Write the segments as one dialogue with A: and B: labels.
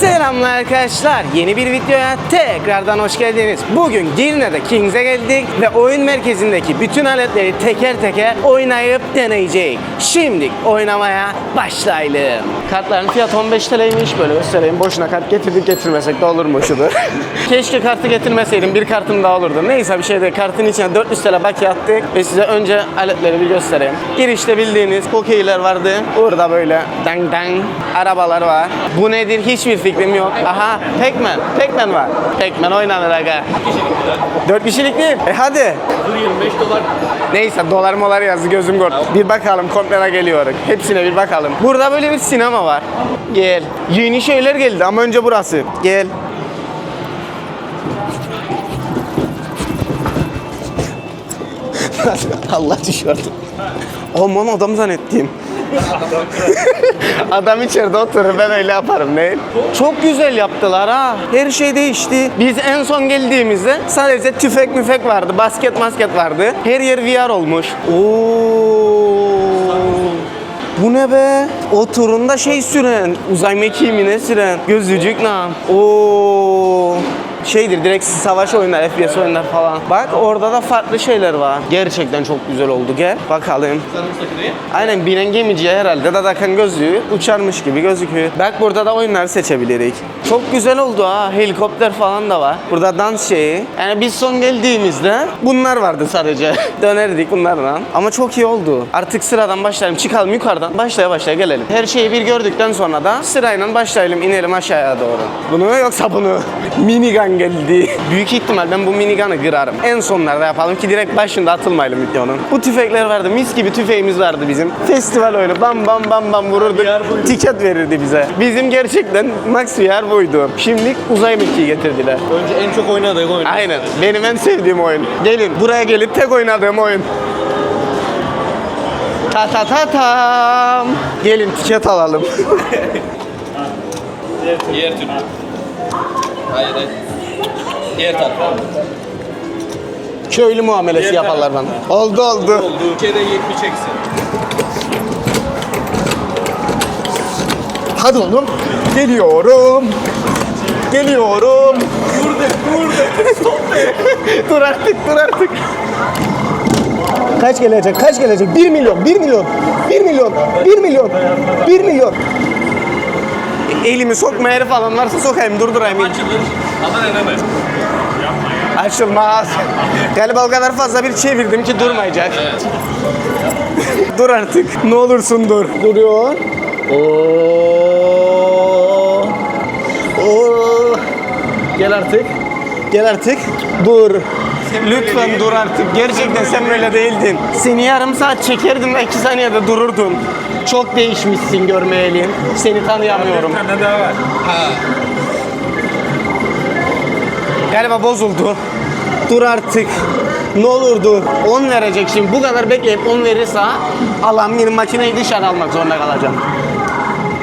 A: Selamlar arkadaşlar. Yeni bir videoya tekrardan hoş geldiniz. Bugün Girne'de Kings'e geldik ve oyun merkezindeki bütün aletleri teker teker oynayıp deneyeceğiz. Şimdi oynamaya başlayalım. Kartların fiyatı 15 TL'ymiş böyle göstereyim. Boşuna kart getirdik getirmesek de olurmuşudur. Keşke kartı getirmeseydim bir kartım daha olurdu. Neyse bir şey değil. Kartın içine 400 TL bakiye attık ve size önce aletleri bir göstereyim. Girişte bildiğiniz hokeyler vardı. Burada böyle dang dang arabalar var. Bu nedir hiçbir fikrim yok. Aha Pac-Man. Pac-Man var. Pac-Man oynanır aga. 4 kişilik değil. E hadi.
B: 25 dolar.
A: Neyse dolar molar yazdı gözüm korktu. Bir bakalım komplera geliyor. Hepsine bir bakalım. Burada böyle bir sinema var. Gel. Yeni şeyler geldi ama önce burası. Gel. Allah düşürdü. Aman adam zannettim. Adam içeride oturur ben öyle yaparım değil. Çok güzel yaptılar ha. Her şey değişti. Biz en son geldiğimizde sadece tüfek müfek vardı. Basket masket vardı. Her yer VR olmuş. Oo. Bu ne be? O turunda şey süren, uzay mekiği mi ne süren? Gözlücük nam. Oo. Şeydir direkt savaş oyunlar, FPS oyunlar falan. Bak orada da farklı şeyler var. Gerçekten çok güzel oldu gel. Bakalım. Aynen binen gemiciye herhalde Dadakan gözlüğü uçarmış gibi gözüküyor. Bak burada da oyunlar seçebiliriz. Çok güzel oldu ha. Helikopter falan da var. Burada dans şeyi. Yani biz son geldiğimizde bunlar vardı sadece. Dönerdik bunlarla. Ama çok iyi oldu. Artık sıradan başlayalım. Çıkalım yukarıdan. Başlaya başlaya gelelim. Her şeyi bir gördükten sonra da sırayla başlayalım. inelim aşağıya doğru. Bunu yoksa bunu. Minigun geldi. Büyük ihtimal ben bu minigun'ı kırarım. En sonlarda yapalım ki direkt başında atılmayalım videonun. Bu tüfekler vardı. Mis gibi tüfeğimiz vardı bizim. Festival öyle bam bam bam bam vururduk. Tiket verirdi bize. Bizim gerçekten max yer buydu. Şimdi uzay mekiği getirdiler.
B: Önce en çok oynadığım oyun.
A: Aynen. Benim en sevdiğim oyun. Gelin buraya gelip tek oynadığım oyun. Ta ta ta tam. Gelin tiket alalım.
B: Diğer türlü. Hayır hayır. Diğer tarafa.
A: Köylü muamelesi yaparlar bana. Oldu oldu.
B: Oldu. Ülkede 70 çeksin.
A: Hadi oğlum. Geliyorum. Geliyorum.
B: Dur de, dur de. Stop de.
A: dur artık, dur artık. Kaç gelecek, kaç gelecek? 1 milyon, 1 milyon, 1 milyon, 1 milyon, 1 milyon. Elimi sokma yeri falan varsa sokayım, durdurayım.
B: Açılır. Ama deneme.
A: Açılmaz. Galiba o kadar fazla bir çevirdim ki durmayacak. dur artık. Ne olursun dur. Duruyor. Oo. Oo. Gel artık. Gel artık. Dur. Lütfen dur artık. Gerçekten sen böyle değildin. Seni yarım saat çekerdim ve iki saniyede dururdun. Çok değişmişsin görmeyeli. Seni tanıyamıyorum.
B: tane daha var. Ha.
A: Galiba bozuldu. Dur artık. Ne olur dur. 10 verecek şimdi. Bu kadar bekleyip 10 verirse alan bir makineyi dışarı almak zorunda kalacağım.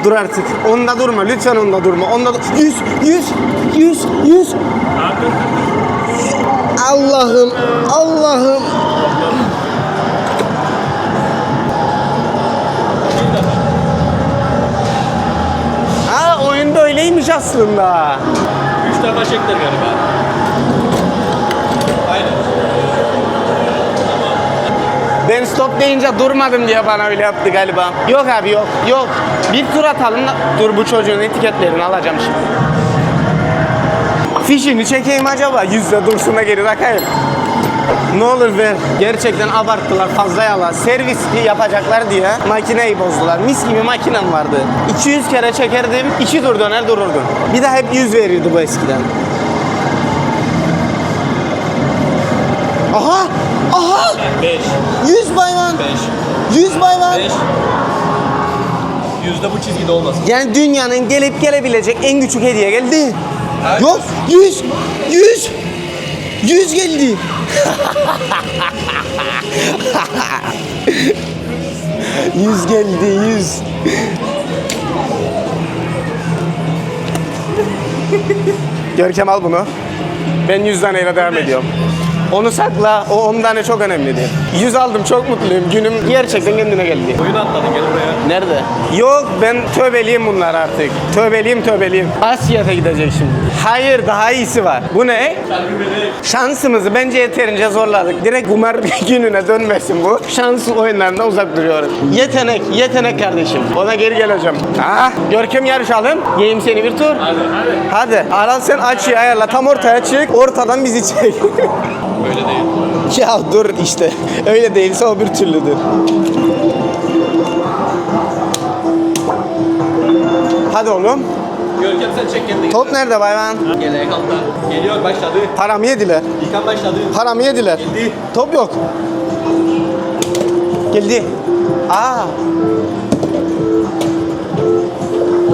A: Dur artık. Onda durma. Lütfen onda durma. Onda dur. 100, 100, 100, 100. Allah'ım, Allah'ım. Oyun böyleymiş aslında.
B: 3 defa çektiler galiba. Aynen.
A: Ben stop deyince durmadım diye bana öyle yaptı galiba. Yok abi yok. Yok. Bir tur atalım da dur bu çocuğun etiketlerini alacağım şimdi. Fişini çekeyim acaba? Yüzde dursun da geri takayım. Ne olur ver. Gerçekten abarttılar fazla yalan. Servis yapacaklar diye makineyi bozdular. Mis gibi makinem vardı. 200 kere çekerdim, 2 tur döner dururdum. Bir de hep 100 verirdi bu eskiden. Aha! Aha!
B: 5.
A: 100 bayvan!
B: 5.
A: 100 bayvan!
B: 5. Yüzde bu çizgide olmasın.
A: Yani dünyanın gelip gelebilecek en küçük hediye geldi.
B: Evet.
A: Yok 100 100 100 geldi. Yüz geldi yüz. Görkem al bunu. Ben 100 taneyle devam ediyorum. Onu sakla. O 10 tane çok önemli değil. 100 aldım çok mutluyum. Günüm gerçekten kendine geldi.
B: Oyunu atladın gel buraya.
A: Nerede? Yok ben tövbeliyim bunlar artık. Tövbeliyim tövbeliyim. Asya'da gidecek şimdi. Hayır daha iyisi var. Bu ne? Şansımızı bence yeterince zorladık. Direkt kumar gününe dönmesin bu. Şans oyunlarından uzak duruyorum. Yetenek, yetenek kardeşim. Ona geri geleceğim. Ah, Görkem yarışalım. Yiyeyim seni bir tur.
B: Hadi hadi.
A: Hadi. Aral sen açıyı ayarla. Tam ortaya çık. Ortadan bizi çek.
B: Böyle değil.
A: ya dur işte. Öyle değilse o bir türlüdür. Hadi oğlum.
B: Görkem sen çek kendini.
A: Top nerede bayvan?
B: Geleğe kalktı. Geliyor başladı.
A: Paramı yediler.
B: İlkan başladı.
A: Paramı yediler.
B: Geldi.
A: Top yok. Geldi. Aa.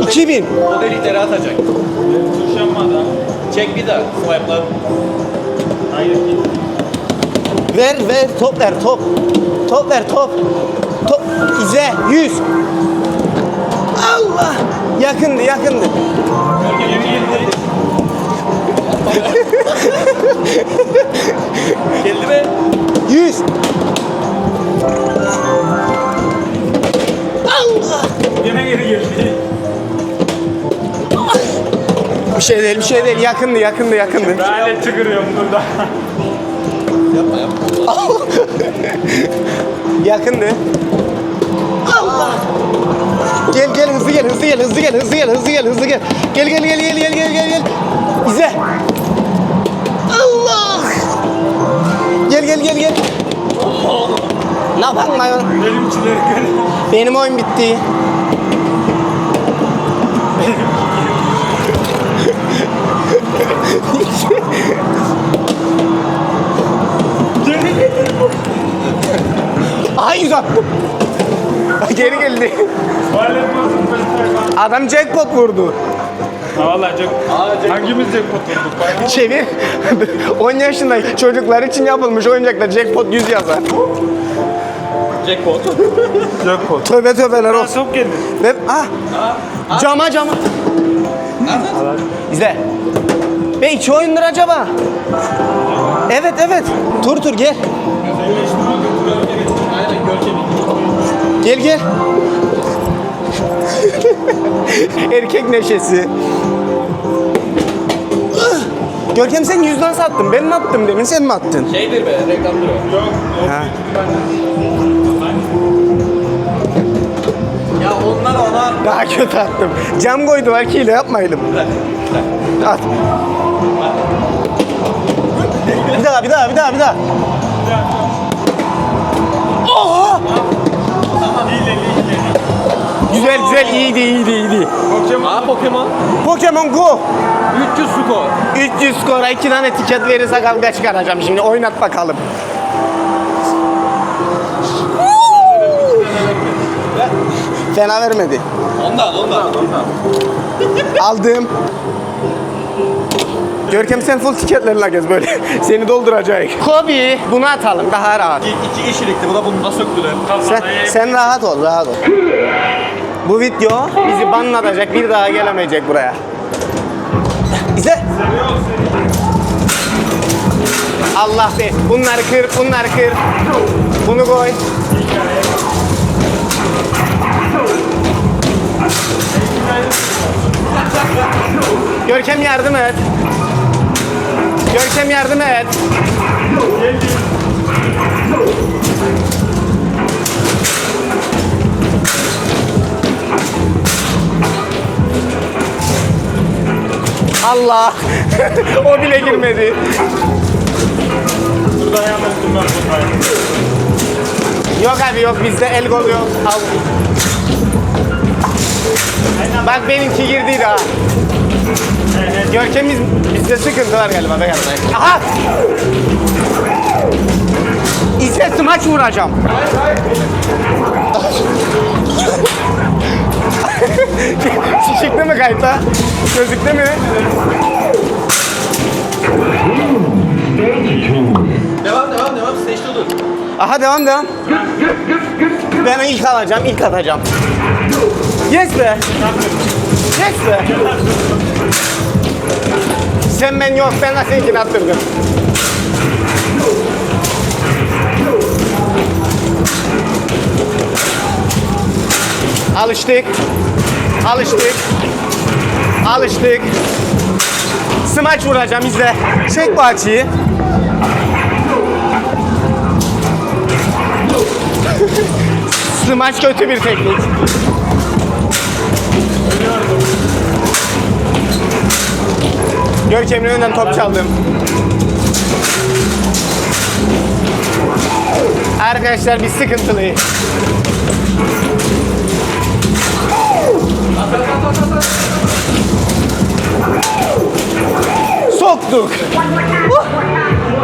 A: 2000.
B: O delikleri atacak. Tuşlanmadan. Çek bir daha. Swipe'la. Hayır.
A: Ver ver top ver top. Top ver top. Top izle 100. Allah. Yakındı yakındı.
B: Geldi. Mi?
A: 100. Allah.
B: Yine geri geldi.
A: Bir şey değil bir şey değil yakındı yakındı yakındı.
B: Ben de çıkırıyorum burada. Yapma yapma.
A: Yakındı. Allah. Gel gel hızlı gel hızlı gel hızlı gel hızlı gel hızlı gel hızlı gel. Gel gel gel gel gel gel gel gel. İzle. Allah. Gel gel gel gel. Ne yapalım lan?
B: Benim çileri
A: Benim oyun bitti. Ay attım. Geri geldi. Adam jackpot vurdu.
C: Valla çok... Hangimiz jackpot vurduk?
A: Çevir. 10 yaşındaki çocuklar için yapılmış oyuncakta jackpot 100 yazar.
B: Jackpot.
C: Jackpot.
A: Tövbe tövbeler olsun.
C: Çok geldi.
A: Ve ah. Cama cama. İzle. Ve iki oyundur acaba. Evet evet. Tur tur gel. Gel gel. Erkek neşesi. Görkem sen yüzden sattın. Ben mi attım demin sen mi attın?
B: Şeydir be reklamdır o.
C: Yok.
A: Ha.
B: Ya onlar ona.
A: Daha kötü attım. Cam koydular ki hile yapmayalım. At. Bir daha bir daha bir daha bir daha. Oha! Güzel güzel iyiydi iyiydi iyiydi.
B: Aa Pokemon.
A: Pokemon Go.
B: 300 skor.
A: 300 skora 2 tane tiket verirse kavga çıkaracağım şimdi oynat bakalım. Fena vermedi.
B: Ondan ondan. ondan.
A: Aldım. Görkem sen full tiketlerle gez böyle. Seni dolduracak. Kobi. Bunu atalım daha rahat.
B: İki, iki kişilikti. Bu da bunu da söktüler.
A: Sen, sen rahat ol, rahat ol. Bu video bizi banlatacak, bir daha gelemeyecek buraya. İzle. Allah be. Bunları kır, bunları kır. Bunu koy. Görkem yardım et. Görkem yardım et. Allah. o bile girmedi. Yok abi yok bizde el gol yok. Al. Bak benimki girdiydi Görkem biz, bizde sıkıntı var galiba be galiba. Aha! İzle smaç vuracağım. Şişikti mi kayıtta? Gözüktü mü?
B: Devam devam devam. Seçti dur.
A: Aha devam devam. Ben ilk alacağım, ilk atacağım. Yes be. Yes be sen ben yok ben nasıl ikini attırdım. Alıştık. Alıştık. Alıştık. Smaç vuracağım izle. Çek bu açıyı. Smaç kötü bir teknik. Görkem'in önünden top çaldım. Arkadaşlar biz sıkıntılıyız. Soktuk. Uh!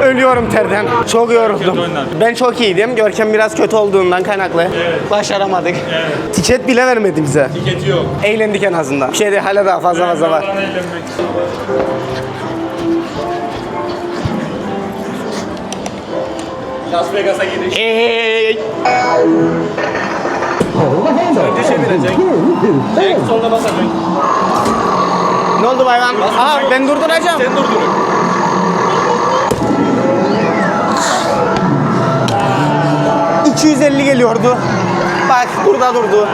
A: Ölüyorum terden. Çok yoruldum. Ben çok iyiydim. Görkem biraz kötü olduğundan kaynaklı. Başaramadık. Tiket bile vermedi bize.
C: Tiketi yok.
A: Eğlendik en azından. Bir şey de hala daha fazla fazla var.
B: Las Vegas'a gidiş.
A: Ey!
B: Önce çevirecek. Çek sonra basacak.
A: Ne oldu bayvan? Aa ben durduracağım.
B: Sen durdurun.
A: Cık, 250 geliyordu. Bak burada durdu.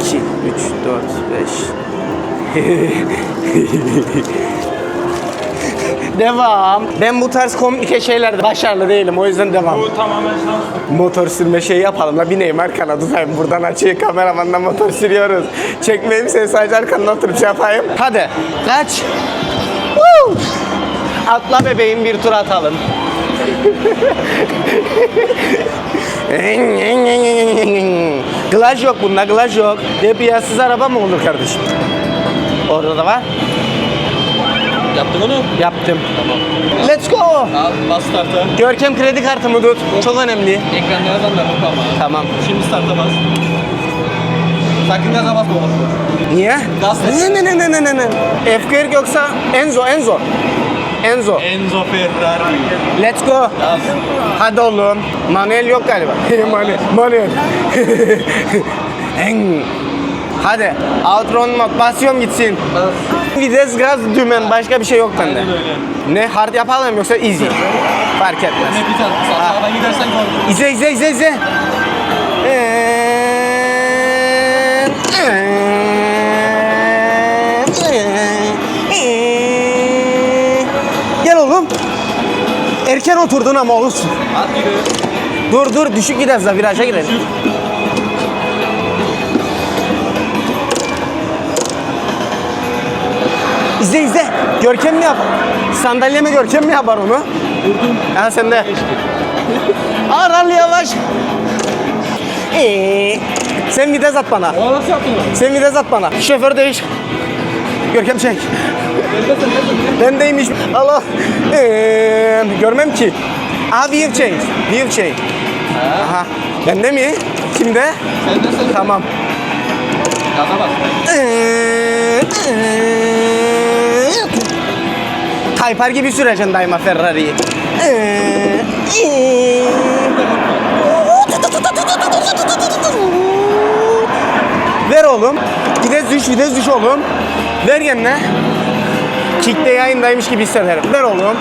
A: İki, üç, dört, beş. devam. Ben bu tarz komplike şeylerde başarılı değilim. O yüzden devam.
C: Bu tamamen şans.
A: Motor sürme şey yapalım la bineyim arkana tutayım buradan açayım kameramandan motor sürüyoruz. Çekmeyeyim seni sadece arkanda oturup şey yapayım. Hadi kaç. Woo! Atla bebeğim bir tur atalım. Glaj yok bunda glaj yok. Debriyajsız araba mı olur kardeşim? Orada da var.
B: Yaptın onu.
A: Yaptım. Let's go.
B: Al bas start'a.
A: Görkem kredi kartımı tut. Çok önemli.
B: Ekranda yazan da bu ama.
A: Tamam.
B: Şimdi start'a bas. Sakın gaza basma oğlum.
A: Niye?
B: Gaz
A: Ne ne ne ne ne ne ne. F40 yoksa Enzo Enzo. Enzo.
B: Enzo Ferrari.
A: Let's go.
B: Gaz.
A: Hadi oğlum. Manuel yok galiba. Manuel. Manuel. En. Hadi. Outrun mod. Basıyorum gitsin.
B: Bas.
A: Vites, gaz, dümen. Başka bir şey yok bende. Ne hard yapalım yoksa easy. Fark etmez.
B: Ne sağ sağdan gidersen gol.
A: İzle izle izle izle. Gel oğlum. Erken oturdun ama olsun. Dur dur düşük gideriz da viraja girelim. İzle izle. Görkem mi yapar? Sandalye mi Görkem mi yapar onu? Ha sen de. Aral yavaş. Ee, sen vites at bana.
B: O nasıl yaptın lan?
A: Sen vites at bana. Şoför değiş. Görkem çek. Bendeymiş. Allah. Ee, görmem ki. Aha wheel change. Wheel change. Aha. Bende mi? Kimde?
B: Sen de sen.
A: Tamam.
B: Gaza bas.
A: Tayfar gibi süreceksin daima Ferrari'yi. Ver oğlum. Vites düş, vites düş oğlum. Ver kendine. Kick'te yayındaymış gibi hissederim. Ver oğlum.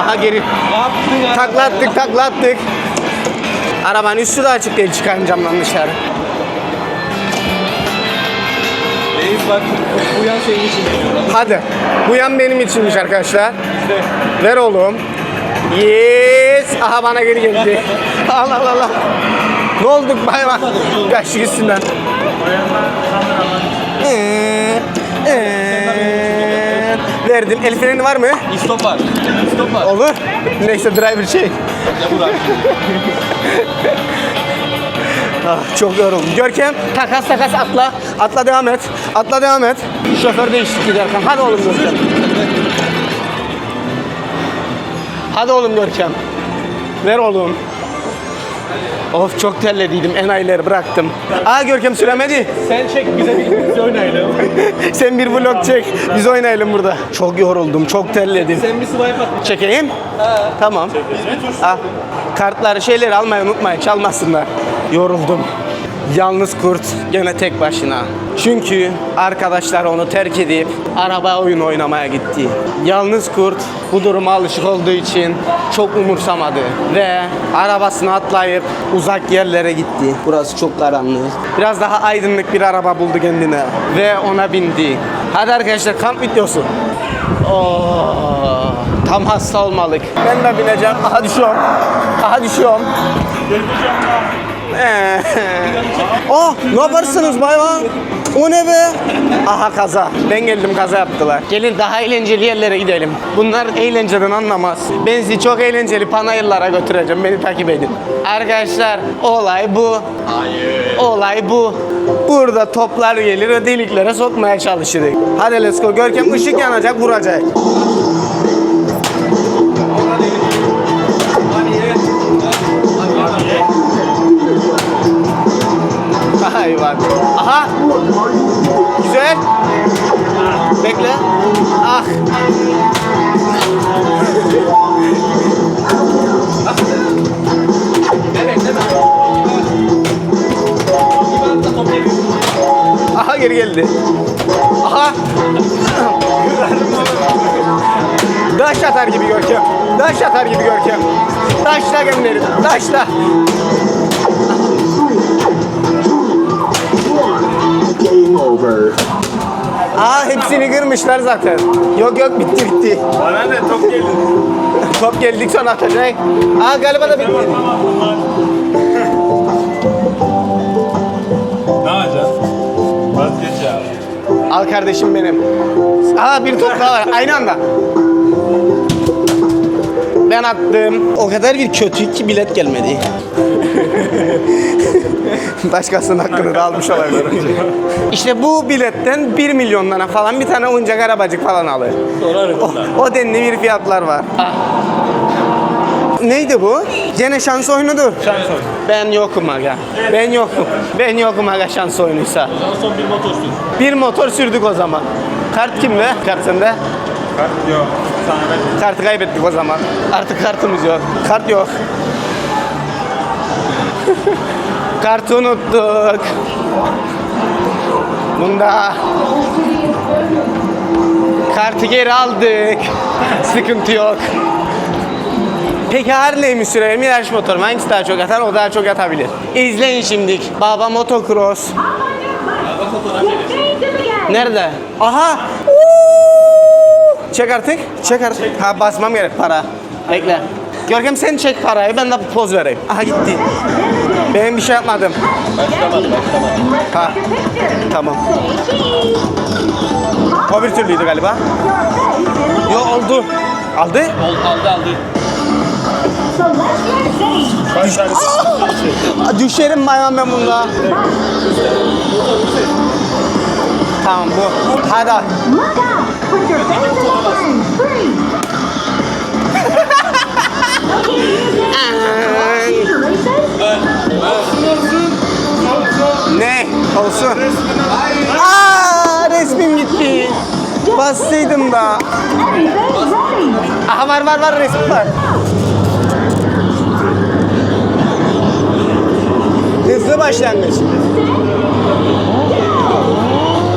A: Aha geri. Taklattık taklattık. Arabanın üstü de açık değil çıkarım camdan dışarı.
B: Reis bak bu yan senin için.
A: Hadi. Bu yan benim içinmiş arkadaşlar. Ver oğlum. Yes. Aha bana geri geldi. Allah Allah Allah. Ne olduk bayram? Kaçtık üstünden. Ee, ee. Verdim. El freni var mı?
B: İstop var. İstop var.
A: Olur. Neyse driver şey.
B: Ya Burak.
A: Ah, çok yoruldum. Görkem takas takas atla. Atla devam et. Atla devam et. Şoför değiştik giderken. Hadi oğlum Görkem. Hadi oğlum Görkem. Ver oğlum. Of çok terlediydim. Enayileri bıraktım. Aa Görkem süremedi.
B: Sen çek bize bir biz oynayalım.
A: Sen bir vlog çek. Biz oynayalım burada. Çok yoruldum. Çok terledim.
B: Sen bir swipe at.
A: Çekeyim. Tamam. Al. Kartları şeyleri almayı unutmayın. Çalmasınlar. Yoruldum. Yalnız kurt gene tek başına. Çünkü arkadaşlar onu terk edip araba oyun oynamaya gitti. Yalnız kurt bu duruma alışık olduğu için çok umursamadı ve arabasını atlayıp uzak yerlere gitti. Burası çok karanlık. Biraz daha aydınlık bir araba buldu kendine ve ona bindi. Hadi arkadaşlar kamp videosu. Oo, tam hasta olmalık. Ben de bineceğim. Aha düşüyorum. Aha düşüyorum. Ee, oh ne yaparsınız bayvan? O ne be? Aha kaza. Ben geldim kaza yaptılar. Gelin daha eğlenceli yerlere gidelim. Bunlar eğlenceden anlamaz. Ben sizi çok eğlenceli panayırlara götüreceğim. Beni takip edin. Arkadaşlar olay bu. Hayır. Olay bu. Burada toplar gelir ve deliklere sokmaya çalışırız. Hadi let's go. Görkem ışık yanacak vuracak. Hayvan. Aha. Güzel. Bekle. Ah. Aha geri geldi. Aha. Daş atar gibi Görkem. Daş atar gibi Görkem. Daşla gönderim. Daşla.
D: Over.
A: Aa hepsini kırmışlar zaten. Yok yok bitti bitti.
C: Bana ne top geldi.
A: Top geldik sonra atacak. Aa galiba da bitti.
C: Ne yapacaksın? Vazgeç ya.
A: Al kardeşim benim. Aa bir top daha var aynı anda. Ben attım. O kadar bir kötü ki bilet gelmedi. Başkasının hakkını da almış olabilir. işte bu biletten 1 milyon tane falan bir tane oyuncak arabacık falan alır. O, o denli bir fiyatlar var. Neydi bu? Gene şans oyunudur.
C: Şans oyunu.
A: Ben yokum aga. Ben yokum. Ben yokum aga şans oyunuysa.
C: son bir motor sür.
A: Bir motor sürdük o zaman. Kart kimde? Kart sende.
C: Kart yok.
A: Kartı kaybettik o zaman. Artık kartımız yok. Kart yok. Kartı unuttuk. Bunda kartı geri aldık. Sıkıntı yok. Peki Harley mi sürelim, yarış motor mu? Hangisi daha çok atar? O daha çok atabilir. İzleyin şimdi. Baba motocross. Nerede? Aha! Uuu! Çek artık. Çek artık. Ha basmam gerek para. Bekle. Görkem sen çek parayı ben de poz vereyim. Aha gitti. Ben bir şey yapmadım.
B: Başlamadı başlamadı.
A: Ha. Tamam. O bir türlüydü galiba. Yo oldu. Aldı.
B: Aldı aldı.
A: Düşerim bayram ben bunda. Tamam bu. Hadi. Ne? Olsun. Aa, resmim gitti. Bassaydım da. Aha var var var resim var. Hızlı başlangıç.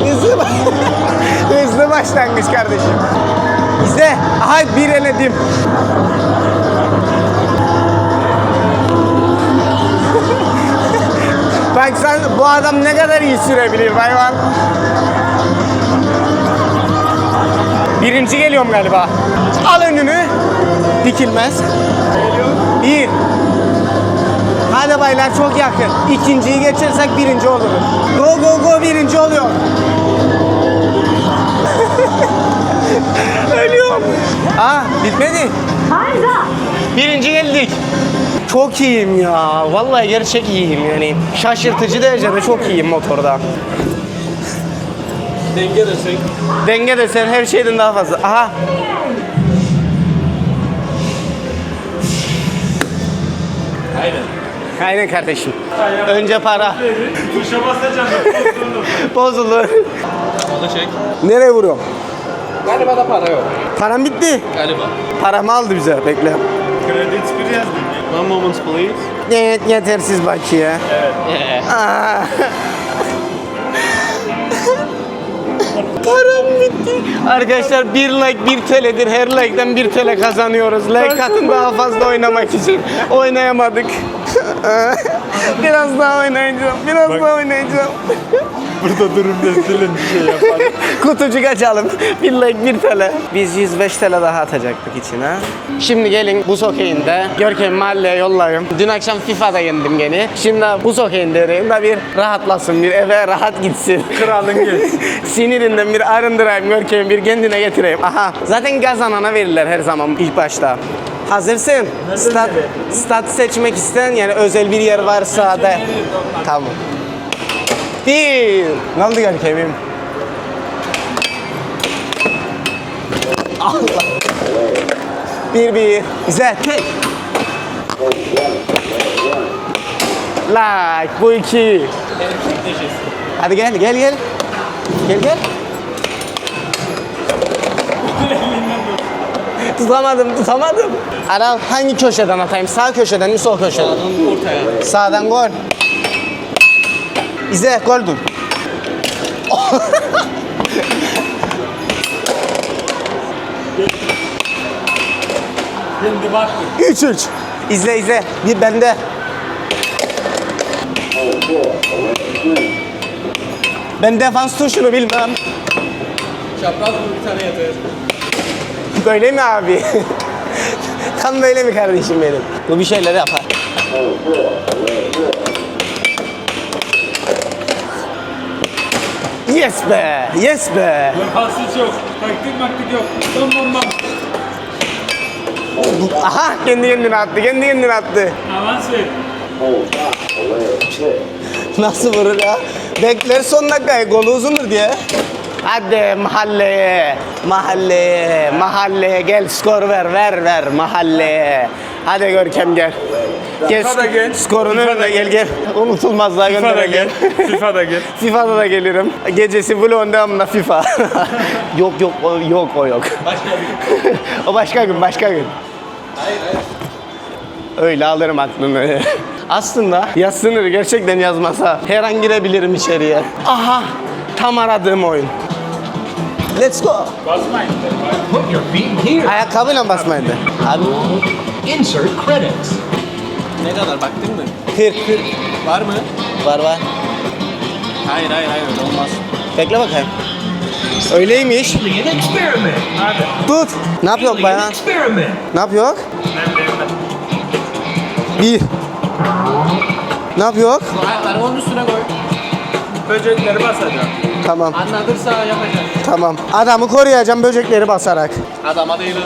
A: Hızlı, ba- Hızlı başlangıç kardeşim. İzle. Aha bir eledim. Bak sen bu adam ne kadar iyi sürebilir hayvan. Birinci geliyorum galiba. Al önünü. Dikilmez. Bir. Hadi baylar çok yakın. İkinciyi geçersek birinci oluruz. Go go go birinci oluyor. Ölüyorum. Aa bitmedi.
E: Time's up.
A: Birinci geldik. Çok iyiyim ya. Vallahi gerçek iyiyim yani. Şaşırtıcı derecede çok iyiyim motorda.
B: Denge desek.
A: Denge de sen her şeyden daha fazla. Aha.
B: Aynen.
A: Aynen kardeşim. Önce para.
C: Tuşa basacaksın.
A: Bozulur.
B: Onu çek.
A: Nereye vuruyorum?
B: Galiba da para yok.
A: Param bitti.
B: Galiba.
A: Paramı aldı bize. Bekle.
C: Kredi hiçbir yazdım. One moment please.
A: Evet yetersiz bakiye. Aa. Param bitti. Arkadaşlar bir like bir TL'dir. Her like'den bir TL kazanıyoruz. Like atın daha fazla oynamak için. Oynayamadık. Biraz daha oynayacağım. Biraz daha oynayacağım.
C: Burada durum silin bir şey yapalım.
A: Kutucuk açalım. Bir like bir TL. Biz 105 TL daha atacaktık içine. Şimdi gelin buz okeyinde Görkem mahalleye yollayayım. Dün akşam FIFA'da yendim gene. Şimdi bu okeyinde arayayım da bir rahatlasın. Bir eve rahat gitsin.
C: Kralın gel.
A: Sinirinden bir arındırayım Görkem'i bir kendine getireyim. Aha zaten kazanana verirler her zaman ilk başta. Hazırsın. Stat, stat seçmek isteyen yani özel bir yer varsa da. Tamam. Bir. Ne oldu Görkem'im? Allah. Bir bir. Güzel. Tek. Like. Bu iki. Hadi gel gel gel. Gel gel. tutamadım tutamadım. Aral hangi köşeden atayım? Sağ köşeden mi sol köşeden?
B: Ortaya.
A: Sağdan gol. İzle gol dur.
C: Şimdi bak.
A: 3-3. İzle izle. Bir bende. Ben defans tuşunu bilmem.
B: Çapraz bir tane yeter.
A: Böyle mi abi? Tam böyle mi kardeşim benim? Bu bir şeyler yapar. Yes be, yes be.
C: Hiç yok. Taktik maktik yok. Bam bam bam.
A: Aha kendi kendine attı, kendi kendine attı.
C: Avans ver.
A: Nasıl vurur ya? Bekler son dakikaya golü uzundur diye. Hadi mahalleye, mahalleye, mahalleye gel skor ver, ver, ver mahalleye. Hadi Görkem gel. Gel,
C: FIFA da gel.
A: Skorunu
C: FIFA da
A: gel
C: gel.
A: gel. Unutulmazlığa
C: FIFA da
A: gönderelim.
C: gel. FIFA da gel.
A: FIFA'da da gelirim. Gecesi vlogun devamında FIFA. yok yok o yok o yok.
B: Başka bir.
A: o başka gün başka gün.
B: Hayır hayır.
A: Öyle alırım aklını. Aslında yazsınır gerçekten yazmasa her an girebilirim içeriye. Aha tam aradığım oyun. Let's go.
C: Basmayın.
F: Put your feet here.
A: Ayakkabıyla basmaydı. Abi
F: Insert credits.
B: Ne kadar baktın mı?
A: 40.
B: Var mı?
A: Var var.
B: Hayır hayır hayır öyle olmaz.
A: Bekle bakayım. Öyleymiş.
F: An experiment.
C: Hadi.
A: Tut. Ne yapıyor bayan?
F: experiment.
A: Ne yapıyor? Bir. Ne yapıyor?
B: Ayakları onun üstüne koy.
C: Böcekleri basacağım.
A: Tamam.
B: Anladırsa yapacak.
A: Tamam. Adamı koruyacağım böcekleri basarak.
B: Adama değil.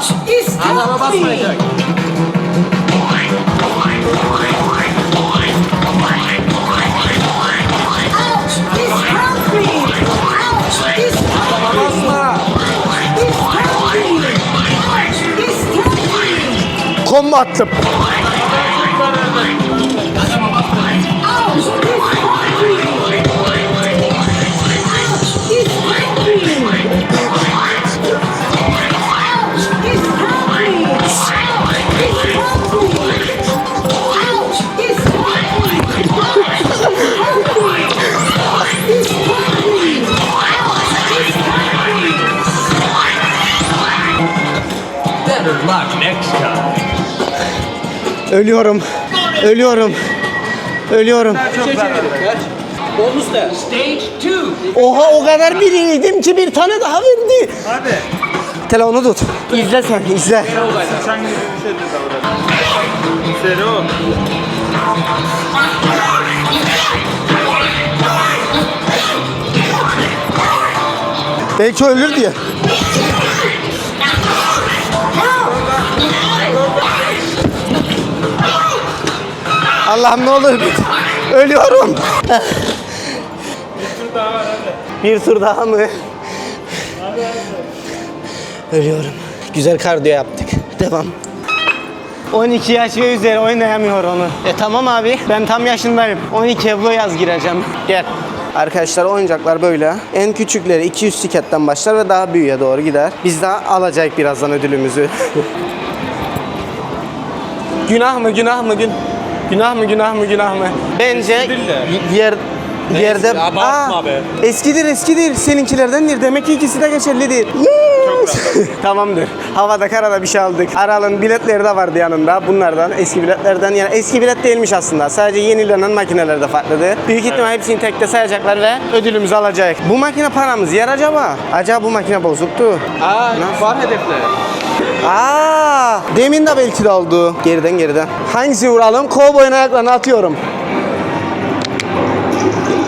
E: Ouch! It's
B: Adama basmayacak.
A: Attım. Ölüyorum. Ölüyorum. Ölüyorum. Oha o kadar biriydim ki bir tane daha verdi.
C: Hadi.
A: Telefonu tut. İzle sen izle.
C: Sen gibi bir şey de davran. Sero.
A: Belki ölür diye. Allah'ım ne olur bit. Ölüyorum.
C: Bir tur daha var hadi.
A: Bir tur daha mı? Ölüyorum. Güzel kardiyo yaptık. Devam. 12 yaş ve üzeri oynayamıyor onu. E tamam abi ben tam yaşındayım. 12'ye bu yaz gireceğim. Gel. Arkadaşlar oyuncaklar böyle. En küçükleri 200 tiketten başlar ve daha büyüğe doğru gider. Biz daha alacak birazdan ödülümüzü. Günah mı günah mı gün? Günah mı günah mı günah mı? Bence
C: Eskidir de.
A: y- yer yerde
C: eski? Abartma be.
A: Eskidir eskidir. Seninkilerdendir. Demek ki ikisi de geçerlidir. Yes. Tamamdır. Havada karada bir şey aldık. Aral'ın biletleri de vardı yanında. Bunlardan eski biletlerden yani eski bilet değilmiş aslında. Sadece yenilenen makineler de farklıdır. Büyük ihtimal hepsini tekte sayacaklar ve ödülümüzü alacak. Bu makine paramız yer acaba? Acaba bu makine bozuktu.
B: Aa var hedefler.
A: Aa, demin de belki de oldu. Geriden geriden. Hangisi vuralım? Kovboyun ayaklarını atıyorum.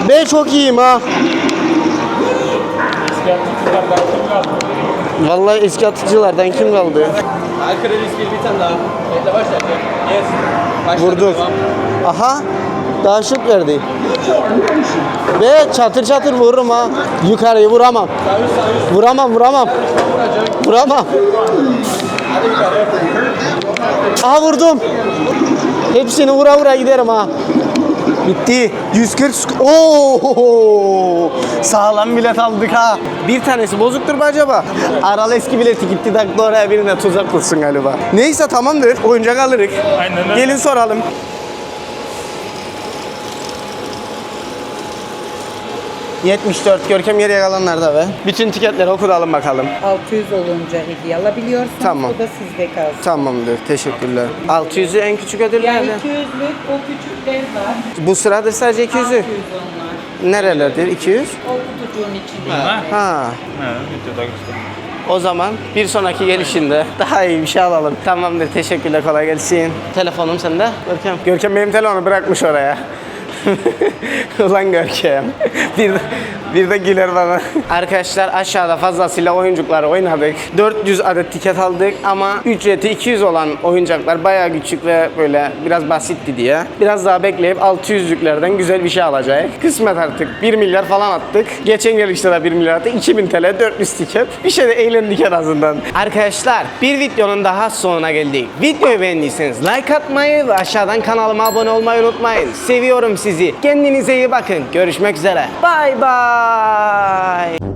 A: Ben çok iyiyim ha. Vallahi eski atıcılardan kim kaldı?
B: Alkara risk bir tane daha. Bekle başla. Yes.
A: Vurduk. Aha. Daha şut verdi. Ve çatır çatır vururum ha. Yukarıyı vuramam. Vuramam vuramam. Vuramam. Aha vurdum. Hepsini vura vura giderim ha. Bitti. 140. Oo! Sağlam bilet aldık ha. Bir tanesi bozuktur mu acaba? Aral eski bileti gitti taktı oraya birine tuzak kursun galiba. Neyse tamamdır. Oyuncak alırız.
C: Aynen öyle.
A: Gelin soralım. ...74 Görkem geriye kalanlarda ve... ...bütün tiketleri okudalım bakalım.
G: 600 olunca hediye alabiliyorsunuz.
A: Tamam.
G: O da sizde kalsın.
A: Tamamdır, teşekkürler. 600'ü en küçük ödül
G: Yani
A: nerede?
G: 200'lük o küçükler var.
A: Bu sırada sadece 200'ü.
G: 600 onlar.
A: Nerelerdir? 200?
G: O kutucuğun içinde.
C: Ha.
A: Ha. O zaman bir sonraki gelişinde daha iyi bir şey alalım. Tamamdır, teşekkürler, kolay gelsin. Telefonum sende, Görkem. Görkem benim telefonu bırakmış oraya. Ulan Görkem. Bir bir de güler bana. Arkadaşlar aşağıda fazlasıyla oyuncaklar oynadık. 400 adet tiket aldık ama ücreti 200 olan oyuncaklar bayağı küçük ve böyle biraz basitti diye. Biraz daha bekleyip 600'lüklerden güzel bir şey alacağız. Kısmet artık 1 milyar falan attık. Geçen gelişte de 1 milyar attık. 2000 TL 400 tiket. Bir şey de eğlendik en azından. Arkadaşlar bir videonun daha sonuna geldik. Videoyu beğendiyseniz like atmayı ve aşağıdan kanalıma abone olmayı unutmayın. Seviyorum sizi. Kendinize iyi bakın. Görüşmek üzere. Bay bay. Bye!